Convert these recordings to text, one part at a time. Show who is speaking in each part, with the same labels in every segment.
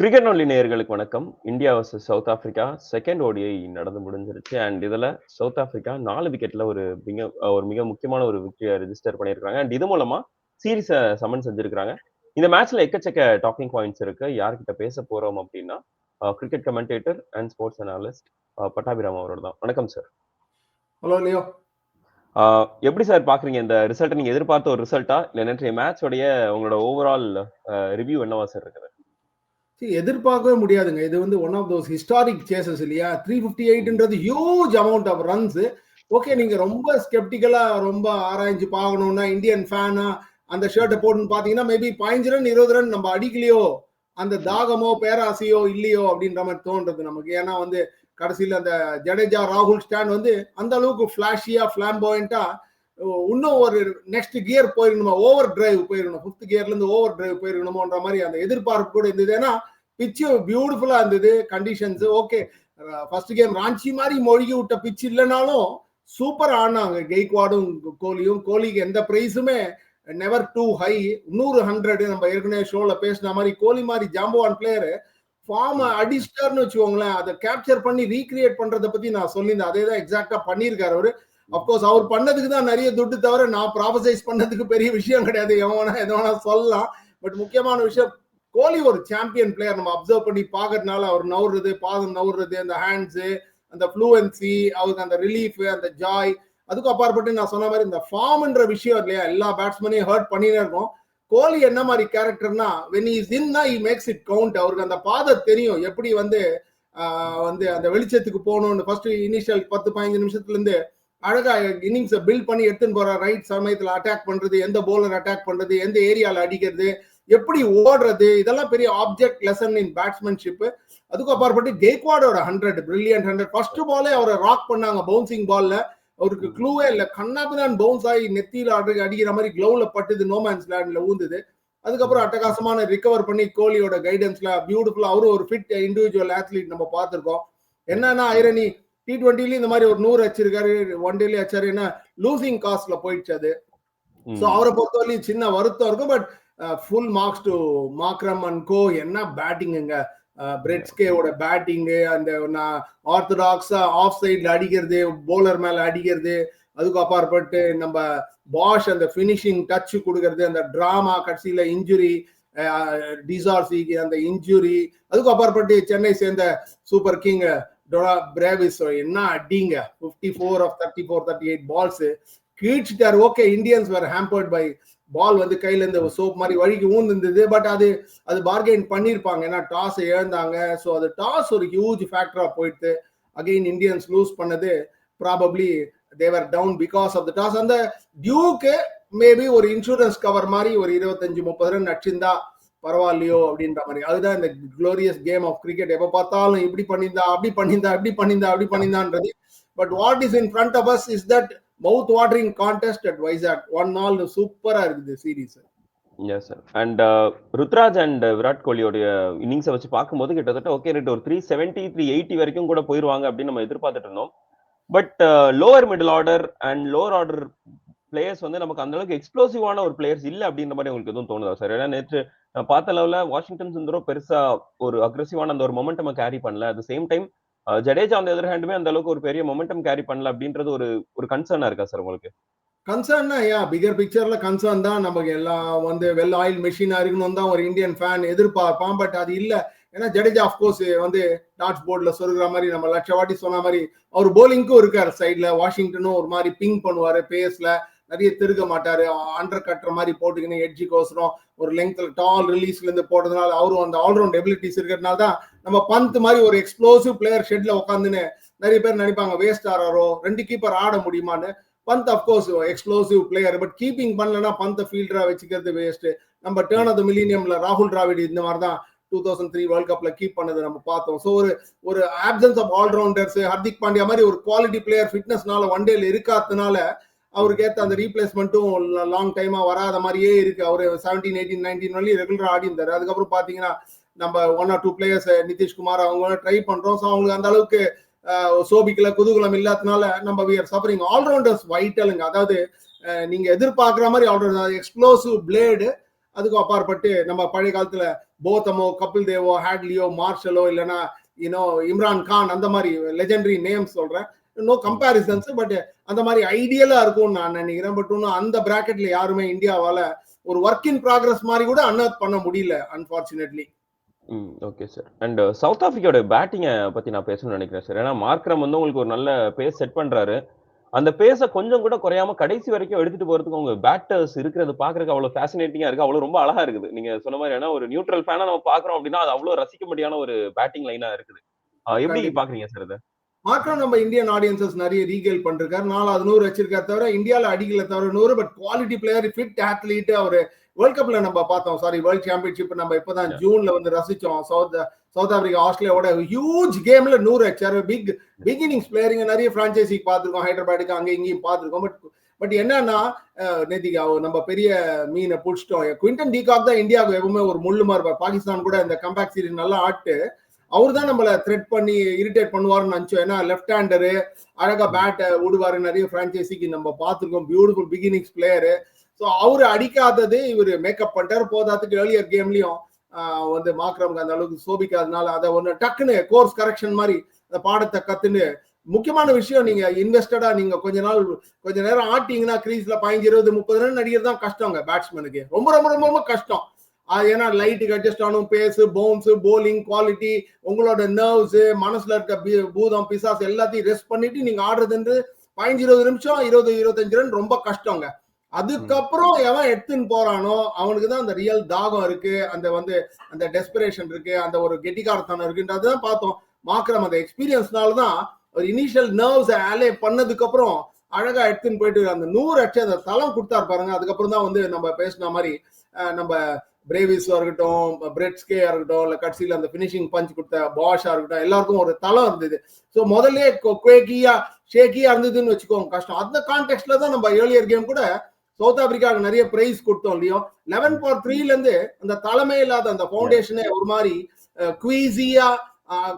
Speaker 1: Cricket only நேயர்களுக்கு வணக்கம். India versus South Africa second ODI நடந்து முடிஞ்சிருச்சு. அண்ட் இதுல சவுத் ஆப்பிரிக்கா நாலு விக்கெட்ல ஒரு மிக ஒரு மிக முக்கியமான ஒரு விக்கெட் ரெஜிஸ்டர் பண்ணியிருக்காங்க அண்ட் இது மூலமா சீரிஸை சமன் செஞ்சிருக்காங்க இந்த மேட்ச்ல எக்கச்சக்க டாக்கிங் பாயிண்ட்ஸ் இருக்கு. யார்கிட்ட பேச போறோம் அப்படின்னா cricket commentator and sports analyst Pattabiram அவரோட தான். வணக்கம் சார்
Speaker 2: ஹலோ லியோ
Speaker 1: எப்படி சார் பாக்குறீங்க இந்த ரிசல்ட் நீங்க எதிர்பார்த்த ஒரு ரிசல்ட்டா இல்ல நேற்றைய மேட்சோடைய உங்களோட ஓவரால் ரிவ்யூ என்னவா சார் இருக்குது?
Speaker 2: எதிர்பார்க்கவே முடியாதுங்க. இது வந்து one of those historic chases இல்லையா? Three fifty எயிட்ன்றது huge amount of runs okay நீங்க ரொம்ப ஸ்கெப்டிக்கலா ரொம்ப ஆராய்ஞ்சு பார்க்கணும்னா இந்தியன் ஃபேனா அந்த ஷர்ட்டை போட்டுன்னு பாத்தீங்கன்னா மேபி பதினஞ்சு ரன் இருபது ரன் நம்ம அடிக்கலையோ அந்த தாகமோ பேராசையோ இல்லையோ அப்படின்ற மாதிரி தோன்றது நமக்கு. ஏன்னா வந்து கடைசியில் அந்த ஜடேஜா ராகுல் ஸ்டாண்ட் வந்து அந்த அளவுக்கு ஃபிளாஷியா ஃபிளாம்போயிண்டா இன்னும் ஒரு நெக்ஸ்ட் கியர் போயிருக்கணுமா ஓவர் டிரைவ் போயிருக்கணும் ஃபிஃப்த் கியர்ல இருந்து ஓவர் டிரைவ் போயிருக்கணுமோன்ற மாதிரி அந்த எதிர்பார்ப்பு கூட இருந்தது. ஏன்னா பிச்சு பியூட்டிஃபுல்லா இருந்தது. Conditions okay first game Ranchi மாதிரி மொழிகி விட்ட பிச் இல்லைனாலும் சூப்பர் ஆனாங்க கெய்க்வாடும் கோலியும் கோலிக்கு எந்த பிரைஸுமே நெவர் டூ ஹை நூறு ஹண்ட்ரட் நம்ம ஏற்கனவே ஷோல பேசின மாதிரி கோலி மாதிரி ஜாம்பவான் பிளேயர் ஃபார்ம் அடிஸ்டர்னு வச்சுக்கோங்களேன். அதை கேப்சர் பண்ணி ரீக்ரியேட் பண்றதை பத்தி நான் சொல்லியிருந்தேன். அதே தான் எக்ஸாக்டா பண்ணியிருக்காரு அவரு. அப்கோர்ஸ் அவர் பண்ணதுக்கு தான் நிறைய துட்டு தவிர நான் ப்ராபசைஸ் பண்ணதுக்கு பெரிய விஷயம் கிடையாது. எவனா எதனா சொல்லலாம். பட் முக்கியமான விஷயம் கோலி ஒரு சாம்பியன் பிளேயர் நம்ம அப்சர்வ் பண்ணி பாக்குறதுனால அவர் நவுறது பாதம் நவுறது அந்த ஹேண்ட்ஸு அந்த ஃப்ளூவன்சி அவருக்கு அந்த ரிலீஃப் அந்த ஜாய் அதுக்கும் அப்பாற்பட்டு நான் சொன்ன மாதிரி இந்த ஃபார்ம்ன்ற விஷயம் இல்லையா? எல்லா பேட்ஸ்மேனையும் ஹர்ட் பண்ணினே இருக்கும். கோலி என்ன மாதிரி கேரக்டர்னா வென் இஸ் இன்னா இ மேக்ஸ் இட் கவுண்ட் அவருக்கு அந்த பாதை தெரியும். எப்படி வந்து வந்து அந்த வெளிச்சத்துக்கு போகணும்னு ஃபர்ஸ்ட் இனிஷியல் பத்து பதினஞ்சு நிமிஷத்துலேருந்து அழகாக அழகா இன்னிங்ஸை பில்ட் பண்ணி எடுத்துன்னு போற ரைட் சமயத்தில் அட்டாக் பண்றது எந்த போலர் அட்டாக் பண்றது எந்த ஏரியாவில் அடிக்கிறது எப்படி ஓடுறது? இதெல்லாம் பெரிய ஆப்ஜெக்ட் லெசன் இன் பேட்ஸ்மேன்ஷிப் அதுக்கு அப்பாற்பட்டு கெய்க்வாடோட ஹண்ட்ரட் பிரில்லியன்ட் ஹண்ட்ரட் ஃபர்ஸ்ட் பாலே அவரை ராக் பண்ணாங்க பவுன்சிங் பால்ல அவருக்கு க்ளூவே இல்ல. கண்ணாபிதான் பவுன்ஸ் ஆகி நெத்தியில அடிக்கிற மாதிரி கிளவுல பட்டுது நோமேன்ஸ் லேண்ட்ல ஊந்துது. அதுக்கப்புறம் அட்டகாசமான ரிகவர் பண்ணி கோலியோட கைடன்ஸ்ல பியூட்டிஃபுல்லா அவரும் ஒரு ஃபிட் இண்டிவிஜுவல் ஆத்லீட் நம்ம பார்த்திருக்கோம். என்னன்னா ஐரணி டி டுவெண்ட்டிலயும் இந்த மாதிரி ஒரு நூறு வச்சிருக்காரு ஒன் டேலயும் வச்சாரு என்ன லூசிங் காஸ்ட்ல போயிடுச்சு அது. ஸோ அவரை பொறுத்தவரையும் சின்ன வருத்தம் இருக்கும். But full marks to Markram and co என்ன பேட்டிங்குங்க பிரெட்ஸ்கேவோட பேட்டிங்கு அந்த நான் ஆர்த்தடாக்ஸா ஆஃப் சைட்ல அடிக்கிறது போலர் மேல அடிக்கிறது அதுக்கு அப்பாற்பட்டு நம்ம பாஷ் அந்த ஃபினிஷிங் டச் கொடுக்கறது அந்த ட்ராமா கடைசியில இன்ஜுரி டிசார்சிக்கு அந்த இன்ஜுரி அதுக்கு அப்பாற்பட்டு சென்னை சேர்ந்த சூப்பர் கிங் டொனா பிரேவிஸ் என்ன அடிங்க? Fifty four off thirty four thirty eight balls கீழ்ச்சிட்டார். Okay Indians were hampered by ball வந்து கையில இருந்து சோப் மாதிரி வழிக்கு ஊர்ந்துருந்தது பட் அது அது பார்கெயின் பண்ணியிருப்பாங்க. ஏன்னா டாஸ் இழந்தாங்க. ஸோ அது டாஸ் ஒரு ஹியூஜ் ஃபேக்டரா போயிட்டு அகெயின் இந்தியன்ஸ் லூஸ் பண்ணது. Probably they were down because of the toss அந்த டியூக்கு மேபி ஒரு இன்சூரன்ஸ் கவர் மாதிரி ஒரு இருபத்தஞ்சு முப்பது ரன் நடிச்சிருந்தா பரவாயில்லையோ அப்படின்ற மாதிரி. அதுதான் இந்த குளோரியஸ் கேம் ஆஃப் கிரிக்கெட் எப்ப பார்த்தாலும் இப்படி பண்ணியிருந்தா அப்படி பண்ணியிருந்தா இப்படி பண்ணியிருந்தா அப்படி பண்ணியிருந்தான்றது. But what is in front of us is that mouth watering contest at Vizag one நாள் சூப்பரா இருக்குது series
Speaker 1: yes sir and Ruturaj and Virat கோலியோடைய இன்னிங்ஸை வச்சு பார்க்கும்போது கிட்டத்தட்ட ஓகே ரேட் ஒரு த்ரீ செவன்ட்டி த்ரீ எயிட்டி வரைக்கும் கூட போயிருவாங்க அப்படின்னு நம்ம எதிர்பார்த்துட்டு இருந்தோம். But lower middle order and lower order players வந்து நமக்கு அந்த அளவுக்கு எக்ஸ்ப்ளோசிவான ஒரு பிளேயர்ஸ் இல்ல அப்படின்ற மாதிரி உங்களுக்கு எதுவும் தோணுதா சார் ஏன்னா நேற்று பார்த்த லெவலில் வாஷிங்டன் சுந்தரம் பெருசா ஒரு அக்ரெசிவான அந்த ஒரு மொமெண்டம் கேரி பண்ணல. அட் சேம் டைம் ஜடேஜா அந்த எதிர் ஹேண்டுமே அந்த அளவுக்கு ஒரு பெரிய மொமெண்டம் கேரி பண்ணல அப்படின்றது ஒரு ஒரு கன்சர்னா இருக்கா சார் உங்களுக்கு?
Speaker 2: கன்சர்ன்னா யா பிகர் பிக்சர்ல கன்சர்ன் தான். நமக்கு எல்லாம் வந்து வெல் ஆயில் மெஷினா இருக்கணும் தான் ஒரு இந்தியன் ஃபேன் எதிர்பார்ப்பான். பட் அது இல்ல. ஏன்னா ஜடேஜா அஃப்கோர்ஸ் வந்து டாட்ஸ் போர்டில் சொருகிற மாதிரி நம்ம லட்ச வாட்டி சொன்ன மாதிரி அவர் போலிங்க்கும் இருக்கார் சைடில் வாஷிங்டனும் ஒரு மாதிரி பிங் பண்ணுவார் பேஸில் நிறைய திருக மாட்டாரு. அண்டர் கட்டுற மாதிரி போட்டுக்கின்னு எட்ஜிக்கோசரம் ஒரு லெங்க்ல டால் ரிலீஸ்ல இருந்து போட்டதுனால அவரும் அந்த ஆல்ரவுண்ட் எபிலிட்டிஸ் இருக்கிறதுனால தான் நம்ம பந்த் மாதிரி ஒரு எக்ஸ்ப்ளோசிவ் பிளேயர் ஷெட்ல உட்காந்துன்னு நிறைய பேர் நினைப்பாங்க வேஸ்ட் ஆறாரோ? ரெண்டு கீப்பர் ஆட முடியுமான்னு. Pant of course explosive player but keeping பண்ணலன்னா பந்தை ஃபீல்டரா வச்சுக்கிறது வேஸ்ட் நம்ம டேர்ன் ஆஃப் த மில்லினியம்ல ராகுல் டிராவிட் இந்த மாதிரி தான் டூ தௌசண்ட் த்ரீ வேர்ல்ட் கப்ல கீப் பண்ணது நம்ம பார்த்தோம். ஸோ ஒரு ஒரு options of allrounders Hardik Pandya மாதிரி ஒரு குவாலிட்டி பிளேயர் ஃபிட்னஸ்னால ஒன் டேல இருக்காதனால அவருக்கு ஏற்ற அந்த ரீப்ளேஸ்மெண்ட்டும் லாங் டைமா வராத மாதிரியே இருக்கு. அவர் செவன்டீன் எயிட்டீன் நைன்டீன் வரலையும் ரெகுலரா ஆடி இருந்தாரு. அதுக்கப்புறம் பாத்தீங்கன்னா நம்ம one or two players Nitish Kumar அவங்க ட்ரை பண்றோம். ஸோ அவங்களுக்கு அந்த அளவுக்கு சோபிக்கல குதூகலம் இல்லாதனால நம்ம வி ஆர் சஃபரிங் ஆல்ரவுண்டர்ஸ் வைட்டலுங்க அதாவது நீங்க எதிர்பார்க்குற மாதிரி ஆல்ரவுண்டர் எக்ஸ்ப்ளோசிவ் பிளேடு அதுக்கும் அப்பாற்பட்டு நம்ம பழைய காலத்துல போத்தமோ கபில் தேவோ ஹேட்லியோ மார்ஷலோ இல்லைன்னா யூனோ இம்ரான் கான் அந்த மாதிரி லெஜெண்டரி நேம்ஸ் சொல்றேன். நோ கம்பேரிசன்ஸ் பட் அந்த மாதிரி ஐடியலா இருக்கும்னு நான் நினைக்கிறேன். பட் இன்னும் அந்த பிராக்கெட்ல யாருமே இந்தியாவால ஒரு ஒர்க் இன் ப்ராக்ரஸ் மாதிரி கூட அன்அர்த் பண்ண முடியல unfortunately
Speaker 1: hmm okay sir and south ஆப்பிரிக்காவோட பேட்டிங்கை பத்தி நான் பேசணும்னு நினைக்கிறேன் சார் ஏன்னா மார்க்ரம் வந்து உங்களுக்கு ஒரு நல்ல பேஸ் செட் பண்றாரு. அந்த பேஸை கொஞ்சம் கூட குறையாம கடைசி வரைக்கும் எடுத்துட்டு போறதுக்கு உங்க பேட்டர்ஸ் இருக்கிறது பாக்குறதுக்கு அவ்வளவு ஃபேசினேட்டிங்கா இருக்கு அவ்வளவு ரொம்ப அழகா இருக்குது. நீங்க சொன்ன மாதிரி ஏன்னா ஒரு நியூட்ரல் ஃபேனா நம்ம பாக்குறோம் அப்படின்னா அது அவ்வளவு ரசிக்கும்படியான ஒரு பேட்டிங் லைனா இருக்குது. எப்படி. பாக்குறீங்க சார் இதை?
Speaker 2: மாற்றம் நம்ம இந்தியன் ஆடியன்சஸ் நிறைய ரீகேல் பண்ணிருக்காரு. நாலாவது நூறு வச்சிருக்காரு தவிர இந்தியால அடிக்கல தவிர நூறு but quality player fit athlete அவரு வேர்ல்ட் கப்ல நம்ம பார்த்தோம். சாரி வேர்ல்ட் சாம்பியன்ஷிப் நம்ம இப்பதான் ஜூன்ல வந்து ரசிச்சோம். சவுத் சவுத் ஆப்பிரிக்கா ஆஸ்திரேலியாவோட ஹியூஜ் கேம்ல நூறு அடிச்சாரு பிக் பிகினிங்ஸ் பிளேயரிங்க நிறைய பிரான்ச்சைசி பார்த்திருக்கோம். ஹைதராபாத்துக்கு அங்க இங்கேயும் பார்த்திருக்கோம். பட் பட் என்னன்னா அவ- நம்ம பெரிய மீனை புடிச்சிட்டோம். குவிண்டன் டீகாக் தான் இந்தியாவுக்கு எப்பவுமே ஒரு முள்ளு மாதிரி இருப்பார். பாகிஸ்தான் கூட இந்த கம்பேக் சீரிஸ் நல்லா ஆட்டு அவர் தான் நம்மள த்ரெட் பண்ணி இரிட்டேட் பண்ணுவாருன்னு நினைச்சோம். ஏன்னா லெஃப்ட் ஹேண்டரு அழகா பேட்டை விடுவாரு நிறைய பிரான்ச்சைசிக்கு நம்ம பார்த்துருக்கோம் பியூட்டிஃபுல் பிகினிங்ஸ் பிளேயரு ஸோ அவர் அடிக்காதது இவர் மேக்கப் பண்ணிட்டாரு. போதாத்துக்கு ஏர்லியர் கேம்லயும் வந்து மாக்ரம்க்கு அந்த அளவுக்கு சோபிக்காதனால அதை ஒன்று டக்குன்னு கோர்ஸ் கரெக்ஷன் மாதிரி அந்த பாடத்தை கத்துன்னு முக்கியமான விஷயம் நீங்க இன்வெஸ்டடா நீங்க கொஞ்ச நாள் கொஞ்ச நேரம் ஆட்டிங்கன்னா கிரீஸ்ல பதினஞ்சு இருபது முப்பது ரன் அடிக்கிறது தான் கஷ்டங்க பேட்ஸ்மேனுக்கு ரொம்ப ரொம்ப ரொம்ப ரொம்ப கஷ்டம். ஏன்னா லைட்டுக்கு அட்ஜஸ்ட் ஆகணும் பேஸு பவுன்ஸ் போலிங் குவாலிட்டி உங்களோட நர்வ்ஸ் மனசுல இருக்க பூதம் பிசாஸ் எல்லாத்தையும் ரெஸ்ட் பண்ணிட்டு நீங்க ஆடுறதுன்றது பதினஞ்சு இருபது நிமிஷம் இருபது இருபத்தஞ்சு ரன் ரொம்ப கஷ்டங்க. அதுக்கப்புறம் எவன் எடுத்துன்னு போறானோ அவனுக்கு தான் அந்த ரியல் தாகம் இருக்கு அந்த வந்து அந்த டெஸ்பிரேஷன் இருக்கு அந்த ஒரு கெட்டிக்காரத்தனம் இருக்குன்றதுதான் பார்த்தோம். மாக்கிரம் அந்த எக்ஸ்பீரியன்ஸ்னால தான் ஒரு இனிஷியல் நர்வ்ஸ் அலே பண்ணதுக்கு அப்புறம் அழகா எடுத்துன்னு போயிட்டு அந்த நூறு அடிச்சு அந்த தளம் கொடுத்தாரு பாருங்க. அதுக்கப்புறம் தான் வந்து நம்ம பேசின மாதிரி நம்ம பிரேவிஸா இருக்கட்டும் பிரெட்ஸ்கே இருக்கட்டும் இல்ல கடைசியில அந்த பினிஷிங் பஞ்ச் கொடுத்த பாஷா இருக்கட்டும் எல்லாருக்கும் ஒரு தளம் இருந்தது. ஸோ முதல்ல குவேக்கியா ஷேக்கியா இருந்ததுன்னு வச்சுக்கோங்க கஷ்டம். அந்த கான்டெக்ட்ல தான் நம்ம ஏர்லியர் கேம் கூட சவுத் ஆப்பிரிக்காவுக்கு நிறைய பிரைஸ் கொடுத்தோம் இல்லையோ? லெவன் ஃபார் த்ரீல இருந்து அந்த தலைமை இல்லாத அந்த ஃபவுண்டேஷனே ஒரு மாதிரி குவீசியா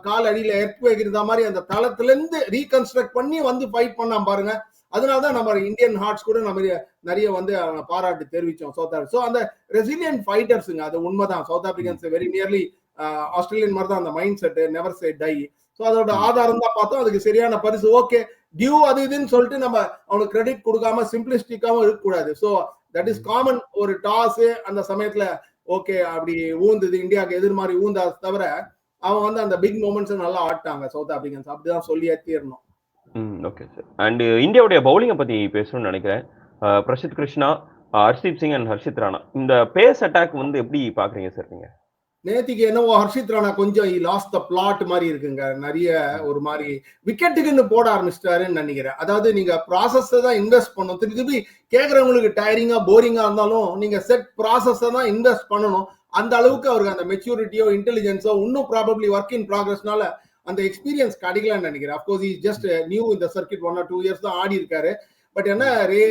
Speaker 2: கால் அடியில எர்த் வைக்கிற மாதிரி அந்த தளத்துல இருந்து ரீகன்ஸ்ட்ரக்ட் பண்ணி வந்து ஃபைட் பண்ணாம பாருங்க. அதனாலதான் நம்ம இந்தியன் ஹார்ட்ஸ் கூட நம்ம நிறைய வந்து பாராட்டு தெரிவிச்சோம் சவுத் ஆப்பிரிக்கா ஸோ அந்த ரெசிலியன்ட் ஃபைட்டர்ஸுங்க அது உண்மைதான். South Africans very nearly Australian மாதிரி தான் அந்த mind set never say die so அதோட ஆதாரம் தான் பார்த்தோம். அதுக்கு சரியான பரிசு. ஓகே டியூ அது இதுன்னு சொல்லிட்டு நம்ம அவனுக்கு கிரெடிட் கொடுக்காம சிம்பிளிஸ்டிக்காவும் இருக்கக்கூடாது. ஸோ தட் இஸ் காமன் ஒரு டாஸ் அந்த சமயத்துல ஓகே அப்படி ஊந்துது. இந்தியாவுக்கு எதிர் மாதிரி ஊந்தா தவிர அவன் வந்து அந்த பிக் மூமெண்ட்ஸ் நல்லா ஆட்டாங்க சவுத் ஆப்பிரிக்கன்ஸ் அப்படிதான் சொல்லியே தீரணும்
Speaker 1: ம் ஓகே சார் அண்டு இந்தியாவுடைய பவுலிங்கை பற்றி பேசணும்னு நினைக்கிறேன். பிரசித் கிருஷ்ணா ஹர்ஷித் ஹர்ஷீப் சிங் அண்ட் ஹர்ஷித் ராணா. இந்த பேஸ் அட்டாக் வந்து எப்படி பார்க்குறீங்க சார் நீங்கள்
Speaker 2: நேத்திக்கு என்னவோ ஹர்ஷித் ராணா கொஞ்சம் லாஸ்ட் த பிளாட் மாதிரி இருக்குங்க. நிறைய ஒரு மாதிரி விக்கெட்டுக்குன்னு போட ஆரம்பிச்சிட்டாருன்னு நினைக்கிறேன். அதாவது நீங்க ப்ராசஸ் தான் இன்வெஸ்ட் பண்ணணும். திருப்பி திருப்பி கேட்கறவங்களுக்கு டயரிங்கா போரிங்கா இருந்தாலும் நீங்க செட் ப்ராசஸ் தான் இன்வெஸ்ட் பண்ணணும். அந்த அளவுக்கு அவருக்கு அந்த மெச்சூரிட்டியோ இன்டெலிஜென்ஸோ இன்னும் ப்ராபப்ளி ஒர்க் இன் ப்ராக்ரஸ்னால அந்த எக்ஸ்பீரியன்ஸ் கிடைக்கலன்னு நினைக்கிறேன். Of course is just new இந்த circuit one or two years தான் ஆடி இருக்காரு. பட் என்ன ரே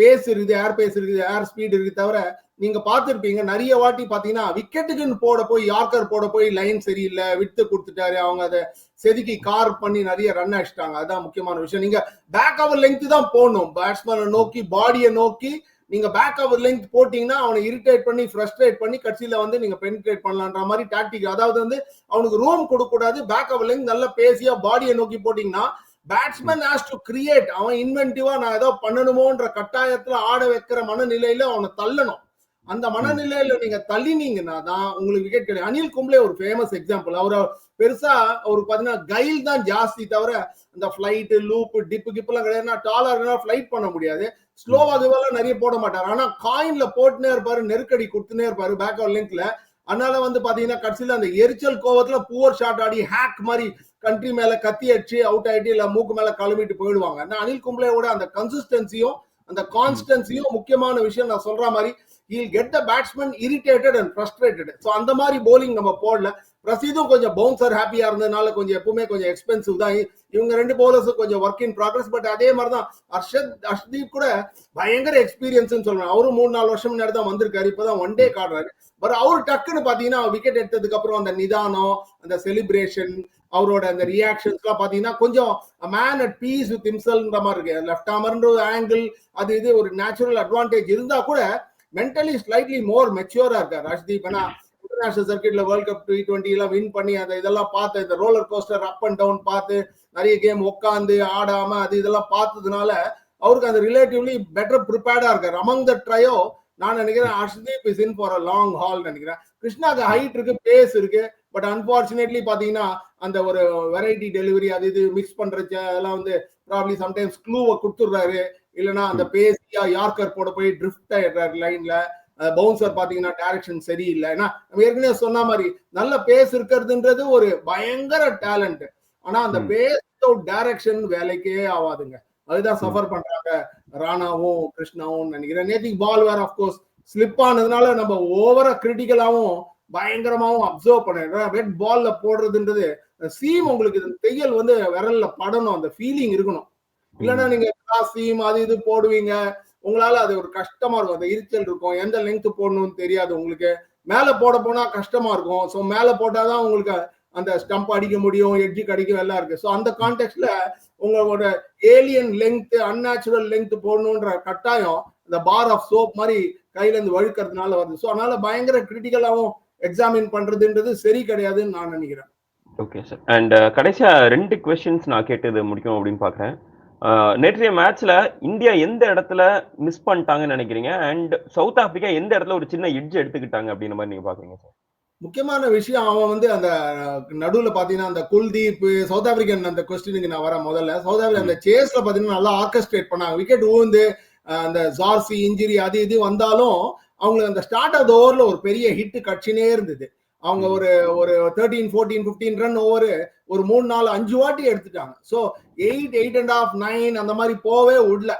Speaker 2: பேஸ் இருக்குது ஏர் பேஸ் இருக்குது ஏர் ஸ்பீட் இருக்கு தவிர நீங்க பார்த்துருப்பீங்க நிறைய வாட்டி பாத்தீங்கன்னா விக்கெட்டுக்குன்னு போட போய் யார்கர் போட போய் லைன் சரியில்லை விட்டு கொடுத்துட்டாரு அவங்க அதை செதுக்கி கார் பண்ணி நிறைய ரன் அடிச்சிட்டாங்க. அதுதான் முக்கியமான விஷயம். நீங்க பேக் அவர் லெங்க் தான் போகணும் பேட்ஸ்மேனை நோக்கி பாடியை நோக்கி நீங்க பேக் ஓவர் லெங்க் போட்டீங்கன்னா அவனை இரிட்டேட் பண்ணி ஃப்ரஸ்ட்ரேட் பண்ணி கட்சியில வந்து நீங்க பெனிட்ரேட் பண்ணலான்ற மாதிரி டாக்டிக் அதாவது வந்து அவனுக்கு ரூம் கொடுக்க கூடாது பேக் அவர் லெங்க் நல்லா பேசியா பாடியை நோக்கி போட்டீங்கன்னா பேட்ஸ்மேன் ஹாஸ் டு கிரியேட் அவன் இன்வென்டிவா நான் ஏதோ பண்ணணுமோன்ற கட்டாயத்துல ஆட வைக்கிற மனநிலையில அவனை தள்ளணும். அந்த மனநிலையில நீங்க தள்ளினீங்கன்னா தான் உங்களுக்கு விக்கெட் கிடையாது அனில் கும்ளே ஒரு ஃபேமஸ் எக்ஸாம்பிள் அவர் பெருசா ஒரு பாத்தீங்கன்னா கைல் தான் ஜாஸ்தி தவிர அந்த ஃபிளைட் லூப் டிப்பு கிப்பெல்லாம் கிடையாது டாலா இருந்தா ஃபிளைட் பண்ண முடியாது. ஸ்லோவா இதுவெல்லாம் நிறைய போட மாட்டார். ஆனா காயின்ல போட்டுனே இருப்பாரு நெருக்கடி கொடுத்துனே இருப்பாரு பேக் ஆஃப் லிங்க்ல அதனால வந்து பாத்தீங்கன்னா கடைசியில அந்த எரிச்சல் கோவத்துல புவர் ஷாட் ஆடி ஹேக் மாதிரி கண்ட்ரி மேல கத்தி அடிச்சு அவுட் ஆயிட்டு இல்ல மூக்கு மேல கழுவிட்டு போயிடுவாங்க. அனில் கும்ப்ளேவோட அந்த கன்சிஸ்டன்சியும் அந்த கான்ஸ்டன்சியும் முக்கியமான விஷயம் நான் சொல்ற மாதிரி he'll get the batsman irritated and frustrated so அந்த மாதிரி போலிங் நம்ம போடல. பிரசீதும் கொஞ்சம் பவுன்சர் ஹாப்பியா இருந்ததுனால கொஞ்சம் எப்பவுமே கொஞ்சம் எக்ஸ்பென்சிவ் தான். இவங்க ரெண்டு பவுலர்ஸும் கொஞ்சம் ஒர்க் இன் ப்ராக்ரஸ் பட் அதே மாதிரி தான் அர்ஷத் அஷ்தீப் கூட பயங்கர எக்ஸ்பீரியன்ஸ் சொல்றேன் அவரும் மூணு நாலு வருஷம் முன்னாடி தான் வந்திருக்காரு. இப்பதான் ஒன் டே காடுறாரு பட் அவர் டக்குன்னு பாத்தீங்கன்னா விக்கெட் எடுத்ததுக்கு அப்புறம் அந்த நிதானம் அந்த செலிப்ரேஷன் அவரோட அந்த ரியாக்ஷன்ஸ் எல்லாம் பாத்தீங்கன்னா கொஞ்சம் மேன் அட் பீஸ் வித் இம்சல்ன்ற மாதிரி இருக்கு. லெஃப்ட் ஆமர்ன்ற ஆங்கிள் அது இது ஒரு நேச்சுரல் அட்வான்டேஜ் இருந்தா கூட மென்டலி ஸ்லைட்லி மோர் மெச்சூரா இருக்காரு. ஹர்ஷ்தீப் ஏன்னா இன்டர்நேஷனல் சர்க்கிட்ல வேர்ல்ட் கப் டி டுவெண்ட்டி எல்லாம் வின் பண்ணி அந்த இதெல்லாம் பார்த்து இந்த roller coaster up and down பார்த்து நிறைய கேம் உட்காந்து ஆடாம அது இதெல்லாம் பார்த்ததுனால அவருக்கு அந்த ரிலேட்டிவ்லி பெட்டர் ப்ரிப்பேர்டா இருக்காரு. அமங் த ட்ரையோ நான் நினைக்கிறேன் Arshdeep is in for a long haul நினைக்கிறேன். கிருஷ்ணாக்கு ஹைட் இருக்கு பேஸ் இருக்கு பட் அன்பார்ச்சுனேட்லி பாத்தீங்கன்னா அந்த ஒரு வெரைட்டி டெலிவரி அது இது மிக்ஸ் பண்றச்ச அதெல்லாம் வந்து ப்ராப்ளி சம்டைம்ஸ் க்ளூவை கொடுத்துடுறாரு. இல்லைன்னா அந்த பேசியா யார்கர் போட போய் ட்ரிஃப்ட் ஆயிடுறாரு லைன்ல பவுன்சர் பாத்தீங்கன்னா டைரக்ஷன் சரியில்லை. ஏன்னா நம்ம ஏற்கனவே சொன்ன மாதிரி நல்ல பேஸ் இருக்கிறதுன்றது ஒரு பயங்கர டேலண்ட் ஆனா அந்த. பேஸ் டைரக்ஷன் வேலைக்கே ஆகாதுங்க அதுதான் சஃபர் பண்றாங்க ராணாவும் கிருஷ்ணாவும் நினைக்கிறேன். நேத்திக்கு பால் வேற ஆஃப்கோர்ஸ் ஸ்லிப் ஆனதுனால நம்ம ஓவரா கிரிட்டிக்கலாவும் பயங்கரமாவும் அப்சர்வ் பண்ணிடுறோம் ரெட் பால்ல போடுறதுன்றது சீம் உங்களுக்கு தையல் வந்து விரல்ல படணும். அந்த ஃபீலிங் இருக்கணும். இல்லைன்னா நீங்க சீம் அது இது போடுவீங்க. உங்களால அது ஒரு கஷ்டமா இருக்கும். அந்த இருச்சல் இருக்கும். எந்த லெங்த் போடணும்னு தெரியாது உங்களுக்கு. மேல போட போனா கஷ்டமா இருக்கும். ஸோ மேல போட்டாதான் உங்களுக்கு அந்த ஸ்டம்ப் அடிக்க முடியும் எட்ஜு அடிக்கும் எல்லாம் இருக்கு. ஸோ அந்த கான்டெக்ட்ல உங்களோட ஏலியன் லெங்த் அன்நேச்சுரல் லெங்த் போடணுன்ற கட்டாயம் இந்த பார் ஆஃப் சோப் மாதிரி கையில இருந்து வழுக்கிறதுனால வருது. ஸோ அதனால பயங்கர கிரிட்டிக்கலாவும் எக்ஸாமின் பண்றதுன்றது சரி கிடையாதுன்னு நான் நினைக்கிறேன்.
Speaker 1: ஓகே சார் அண்ட் கடைசியா ரெண்டு கொஸ்டின்ஸ் நான் கேட்டது முடிக்கும் அப்படின்னு பாக்குறேன். நேற்றைய மேட்ச்ல இந்தியா எந்த இடத்துல மிஸ் பண்ணிட்டாங்கன்னு நினைக்கிறீங்க? அண்ட் சவுத் ஆப்பிரிக்கா எந்த இடத்துல ஒரு சின்ன எட்ஜ் எடுத்துக்கிட்டாங்க அப்படின்ற மாதிரி நீங்க பாக்குறீங்க சார்
Speaker 2: முக்கியமான விஷயம் அவன் வந்து அந்த நடுவில் பார்த்தீங்கன்னா அந்த குல்தீப் சவுத் ஆப்பிரிக்கன் அந்த கொஸ்டினுக்கு நான் வரேன் முதல்ல. சவுத் ஆப்பிரிக்கா அந்த சேஸ்ல பார்த்தீங்கன்னா நல்லா ஆர்கஸ்ட்ரேட் பண்ணாங்க. விக்கெட் ஊந்து அந்த ஜார்சி இன்ஜுரி அது இது வந்தாலும் அவங்களுக்கு அந்த ஸ்டார்ட் ஆஃப் த ஒரு பெரிய ஹிட் கட்சினே இருந்தது. அவங்க. ஒரு ஒரு thirteen fourteen fifteen run over ஒரு மூணு நாலு அஞ்சு வாட்டி எடுத்துட்டாங்க. So eight eight and half nine அந்த மாதிரி போவே விடல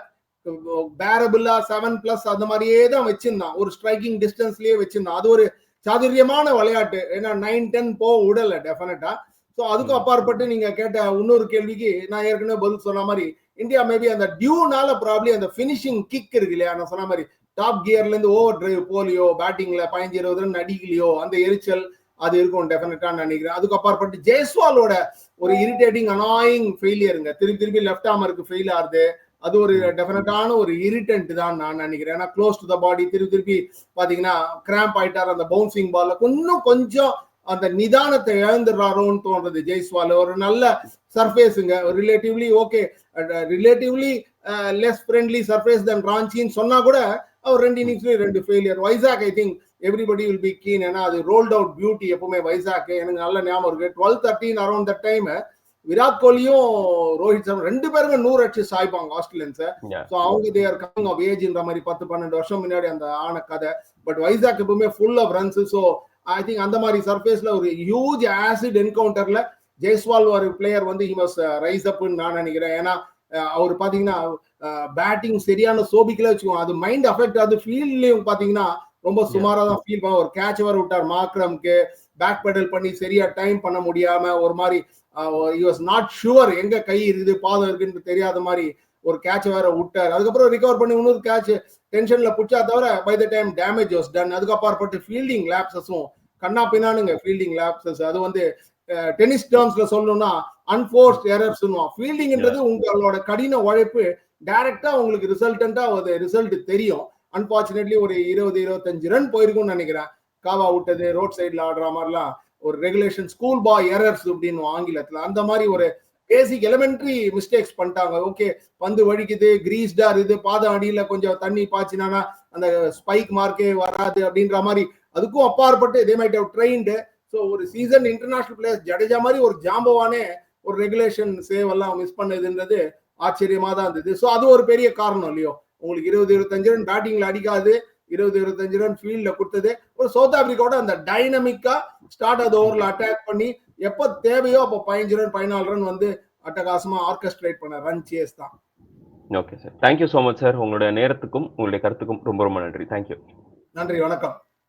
Speaker 2: பேரபிளா செவன் பிளஸ் அந்த மாதிரியே தான் வச்சிருந்தான். ஒரு ஸ்ட்ரைக்கிங் டிஸ்டன்ஸ்லயே வச்சிருந்தான். அது ஒரு சாதுரியமான விளையாட்டு. ஏன்னா நைன் டென் போ விடல டெஃபினட்டா ஸோ அதுக்கும். அப்பாற்பட்டு நீங்க கேட்ட இன்னொரு கேள்விக்கு நான் ஏற்கனவே பதில் சொன்ன மாதிரி இந்தியா மேபி அந்த டியூனால ப்ராப்ளி அந்த ஃபினிஷிங் கிக் இருக்கு இல்லையா? நான் சொன்ன மாதிரி டாப் கியர்ல இருந்து ஓவர் டிரைவ் போலியோ பேட்டிங்ல பதினஞ்சு இருபது ரன் அடிக்கலையோ அந்த எரிச்சல் அது இருக்கும் டெஃபினட்டா நினைக்கிறேன். அதுக்கு அப்பாற்பட்டு ஜெய்ஸ்வாலோட ஒரு இரிட்டேட்டிங் அனாயிங் ஃபெயிலியருங்க திருப்பி திருப்பி லெஃப்ட் ஆமருக்கு ஃபெயில் ஆகுது. அது ஒரு டெஃபினட்டான ஒரு இரிட்டன்ட் தான் நான் நினைக்கிறேன். ஏன்னா க்ளோஸ் டு த பாடி திருப்பி திருப்பி பாத்தீங்கன்னா கிராம்ப் ஆயிட்டார் அந்த பவுன்சிங் பால்ல இன்னும் கொஞ்சம் அந்த நிதானத்தை இழந்துடுறாரோன்னு தோன்றது ஜெய்ஸ்வால். ஒரு நல்ல சர்ஃபேஸுங்க relatively okay relatively less friendly surface தன் ராஞ்சின்னு சொன்னா கூட அவர் ரெண்டு இன்னிங்ஸ்லயும் ரெண்டு failure Vizag I think everybody will be keen ஏன்னா அது ரோல்ட் அவுட் பியூட்டி எப்பவுமே வைசாக் எனக்கு நல்ல ஞாபகம் இருக்கு. Twelve thirteen around the time Virat கோலியும் ரோஹித் சர்மா ரெண்டு பேருமே நூறு அடிச்சு சாய்ப்பாங்க ஆஸ்திரேலியன்ஸை. ஸோ அவங்க தேர் கமிங் ஆஃப் ஏஜ்ன்ற மாதிரி பத்து பன்னெண்டு வருஷம் முன்னாடி அந்த ஆன கதை. பட் வைசாக் எப்பவுமே full of runs so I think அந்த மாதிரி சர்ஃபேஸ்ல ஒரு ஹியூஜ் ஆசிட் என்கவுண்டர்ல ஜெய்ஸ்வால் ஒரு பிளேயர் வந்து ஹி வாஸ் ரைஸ் அப்னு நான் நினைக்கிறேன். ஏன்னா அவர் பாத்தீங்கன்னா பேட்டிங் சரியான சோபிக்கல வச்சுக்கோங்க. அது மைண்ட் அஃபெக்ட் ஆகுது. ஃபீல்ட்லயும் பாத்தீங்கன்னா ரொம்ப சுமாரா தான் ஃபீல் பண்ண ஒரு கேட்ச் வர விட்டார் மாக்ரம்க்கு பேக் பெடல் பண்ணி சரியா டைம் பண்ண முடியாம ஒரு மாதிரி வாஸ் நாட் ஷுவர் எங்க கை இருக்குது பாதம் இருக்குன்னு தெரியாத மாதிரி ஒரு கேட்ச் வேற விட்டார். அதுக்கப்புறம் ரிகவர் பண்ணி இன்னொரு கேட்ச் டென்ஷன்ல புடிச்சா தவிர by the time damage was done அதுக்கு அப்பாற்பட்டு ஃபீல்டிங் லேப்சஸும் கண்ணா பின்னானுங்க ஃபீல்டிங் லேப்சஸ் அது வந்து டென்னிஸ் டேர்ம்ஸ்ல சொல்லணும்னா அன்ஃபோர்ஸ்ட் எரர்ஸ் ஃபீல்டிங்ன்றது உங்களோட கடின உழைப்பு. டைரக்டா உங்களுக்கு ரிசல்டண்டா ஒரு ரிசல்ட் தெரியும். அன்பார்ச்சுனேட்லி ஒரு இருபது இருபத்தஞ்சு ரன் போயிருக்கும்னு நினைக்கிறேன். காவா விட்டது ரோட் சைட்ல ஆடுற மாதிரிலாம் ஒரு ரெகுலேஷன் ஸ்கூல் பாய் எரர்ஸ் அப்படின்னு ஆங்கிலத்துல அந்த மாதிரி ஒரு பேசிக் எலிமெண்ட்ரி மிஸ்டேக்ஸ் பண்ணிட்டாங்க. ஓகே பந்து வழிக்குது கிரீஸ்டா இருக்குது பாதம் அடியில கொஞ்சம் தண்ணி பாய்ச்சினானா அந்த ஸ்பைக் மார்க்கே வராது அப்படின்ற மாதிரி அதுக்கும் அப்பாற்பட்டு இதே மாதிரி ட்ரெயின்டு ஸோ ஒரு சீசன் இன்டர்நேஷனல் பிளேயர்ஸ் ஜடேஜா மாதிரி ஒரு ஜாம்பவானே ஒரு ரெகுலேஷன் சேவ் எல்லாம் மிஸ் பண்ணதுன்றது ஆச்சரியமா தான் இருந்தது. ஸோ அது ஒரு பெரிய காரணம் இல்லையோ? உங்களுக்கு இருபது இருபத்தஞ்சு ரன் பேட்டிங்ல அடிக்காது. இருபது இருபத்தஞ்சு ரன் ஃபீல்ட்ல கொடுத்தது. ஒரு சவுத் ஆப்பிரிக்காவோட அந்த டைனமிக்கா ஸ்டார்ட் ஆஃப் ஓவர்ல அட்டாக் பண்ணி எப்போ தேவையோ அப்போ பதினஞ்சு ரன் பதினாலு ரன் வந்து அட்டகாசமா ஆர்கஸ்ட்ரேட் பண்ண ரன் சேஸ் தான்.
Speaker 1: Okay sir thank you so much sir உங்களுடைய நேரத்துக்கும் உங்களுடைய கருத்துக்கும் ரொம்ப ரொம்ப நன்றி. தேங்க்யூ
Speaker 2: நன்றி வணக்கம்.